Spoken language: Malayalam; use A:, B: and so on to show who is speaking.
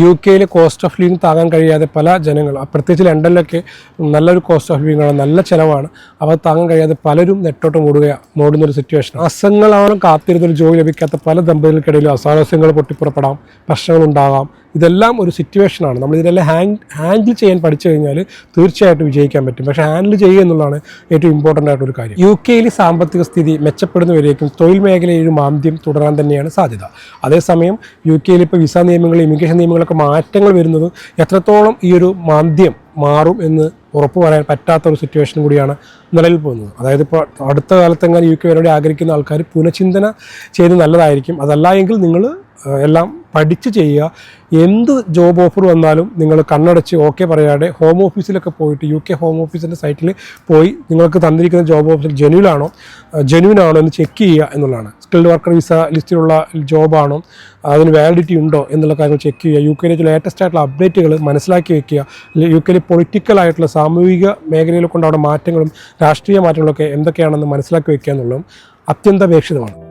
A: യു കെയിൽ കോസ്റ്റ് ഓഫ് ലിവിങ് താങ്ങാൻ കഴിയാതെ പല ജനങ്ങൾ പ്രത്യേകിച്ച് ലണ്ടനിലൊക്കെ നല്ലൊരു കോസ്റ്റ് ഓഫ് ലിവിങ് ആണ് നല്ല ചിലവാണ്. അവ താങ്ങാൻ കഴിയാതെ പലരും നെട്ടോട്ട് മൂടുക മൂടുന്ന ഒരു സിറ്റുവേഷൻ അസങ്ങളാണ് കാത്തിരുന്നൊരു ജോലി ലഭിക്കാത്ത പല ദമ്പതികൾക്കിടയിലും അസാരസ്യങ്ങൾ പൊട്ടിപ്പുറപ്പെടാം പ്രശ്നങ്ങൾ ഉണ്ടാകാം. ഇതെല്ലാം ഒരു സിറ്റുവേഷനാണ് നമ്മൾ ഇതിനെല്ലാം ഹാൻഡ് ഹാൻഡിൽ ചെയ്യാൻ പഠിച്ചു കഴിഞ്ഞാൽ തീർച്ചയായിട്ടും വിജയിക്കാൻ പറ്റും. പക്ഷേ ഹാൻഡിൽ ചെയ്യുക എന്നുള്ളതാണ് ഏറ്റവും ഇമ്പോർട്ടന്റ് ആയിട്ടൊരു കാര്യം. യു കെയിൽ സാമ്പത്തിക സ്ഥിതി മെച്ചപ്പെടുന്നവരേക്കും തൊഴിൽ മേഖലയിൽ മാന്ദ്യം തുടരാൻ തന്നെയാണ് സാധ്യത. അതേസമയം യു കെയിൽ ഇപ്പോൾ വിസ നിയമങ്ങൾ ഇമിഗ്രേഷൻ നിയമങ്ങളൊക്കെ മാറ്റങ്ങൾ വരുന്നത് എത്രത്തോളം ഈ ഒരു മാന്ദ്യം മാറും എന്ന് ഉറപ്പ് പറയാൻ പറ്റാത്ത ഒരു സിറ്റുവേഷൻ കൂടിയാണ് നിലവിൽ പോകുന്നത്. അതായത് ഇപ്പോൾ അടുത്ത കാലത്തെങ്ങാനും യു കെ വരെ ആഗ്രഹിക്കുന്ന ആൾക്കാർ പുനഃചിന്തന ചെയ്ത് നല്ലതായിരിക്കും. അതല്ല എങ്കിൽ നിങ്ങൾ എല്ലാം പഠിച്ച് ചെയ്യുക. എന്ത് ജോബ് ഓഫർ വന്നാലും നിങ്ങൾ കണ്ണടച്ച് ഓക്കെ പറയാതെ ഹോം ഓഫീസിലൊക്കെ പോയിട്ട് യു കെ ഹോം ഓഫീസിന്റെ സൈറ്റിൽ പോയി നിങ്ങൾക്ക് തന്നിരിക്കുന്ന ജോബ് ആണോ? ജെന്യൂൻ ആണോ എന്ന് ചെക്ക് ചെയ്യുക എന്നുള്ളതാണ്. സ്കിൽഡ് വർക്കർ വിസ ലിസ്റ്റിലുള്ള ജോബാണോ അതിന് വാലിഡിറ്റി ഉണ്ടോ എന്നുള്ള കാര്യങ്ങൾ ചെക്ക് ചെയ്യുക. യു കെയിലെ ലേറ്റസ്റ്റ് ആയിട്ടുള്ള അപ്ഡേറ്റുകൾ മനസ്സിലാക്കി വെക്കുക. യു കെയിലെ പൊളിറ്റിക്കൽ ആയിട്ടുള്ള സാമൂഹിക മേഖലയിൽ കൊണ്ട് അവിടെ മാറ്റങ്ങളും രാഷ്ട്രീയ മാറ്റങ്ങളൊക്കെ എന്തൊക്കെയാണെന്ന് മനസ്സിലാക്കി വെക്കുക എന്നുള്ളതും അത്യന്താപേക്ഷിതമാണ്.